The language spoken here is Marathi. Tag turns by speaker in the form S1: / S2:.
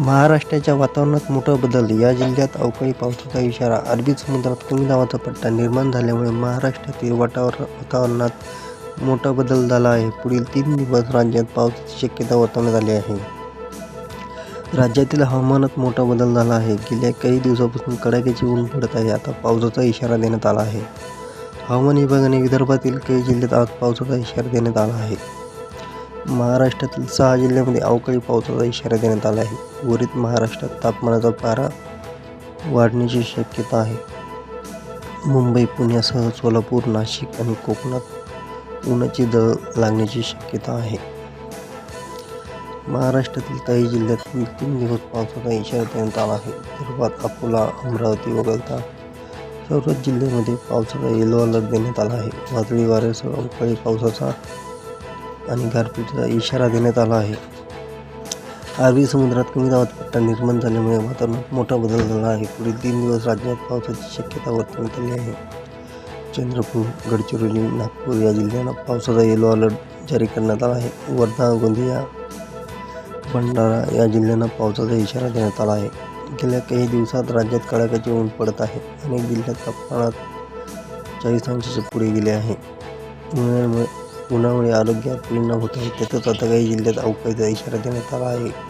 S1: महाराष्ट्राच्या वातावरणात मोठा बदल. या जिल्ह्यात अवकाळी पावसाचा इशारा. अरबी समुद्रात कमी दाबाचा पट्टा निर्माण झाल्यामुळे महाराष्ट्रातील वातावरण वातावरणात मोठा बदल झाला आहे. पुढील तीन दिवस राज्यात पावसाची शक्यता वर्तवण्यात आली आहे. राज्यातील हवामानात मोठा बदल झाला आहे. गेल्या काही दिवसापासून कडाक्याची ऊन पडत आहे. आता पावसाचा इशारा देण्यात आला आहे. हवामान विभागाने विदर्भातील काही जिल्ह्यात आज पावसाचा इशारा देण्यात आला आहे. महाराष्ट्रातील सहा जिल्ह्यामध्ये अवकाळी पावसाचा इशारा देण्यात आला आहे. उर्वरित महाराष्ट्रात तापमानाचा पारा वाढण्याची शक्यता आहे. मुंबई पुण्यासह सोलापूर नाशिक आणि कोकणात उन्हाची दळ लागण्याची शक्यता आहे. महाराष्ट्रातील काही जिल्ह्यात तीन दिवस पावसाचा इशारा देण्यात आला आहे. विदर्भात अकोला अमरावती वगळता सर्वच जिल्ह्यामध्ये पावसाचा येलो अलर्ट देण्यात आला आहे. वादळी वाऱ्यासह अवकाळी पावसाचा आणि गारपीटीचा इशारा देण्यात आला आहे. अरबी समुद्रात कमी दाबात पट्टा निर्माण झाल्यामुळे वातावरणात मोठा बदल झाला आहे. पुढील तीन दिवस राज्यात पावसाची शक्यता वर्तवण्यात आली आहे. चंद्रपूर गडचिरोली नागपूर या जिल्ह्यांना पावसाचा येलो अलर्ट जारी करण्यात आला आहे. वर्धा गोंदिया भंडारा या जिल्ह्यांना पावसाचा इशारा देण्यात आला आहे. गेल्या काही दिवसात राज्यात कडाक्याचे ऊन पडत आहे. अनेक जिल्ह्यात तापमानात चाळीस अंशाच्या पुढे गेले आहे. उन्हाळ्यामुळे उन्हामुळे आरोग्यावर परिणाम होत आहे. त्यातच आता काही जिल्ह्यात अवकाळीचा इशारा देण्यात आला आहे.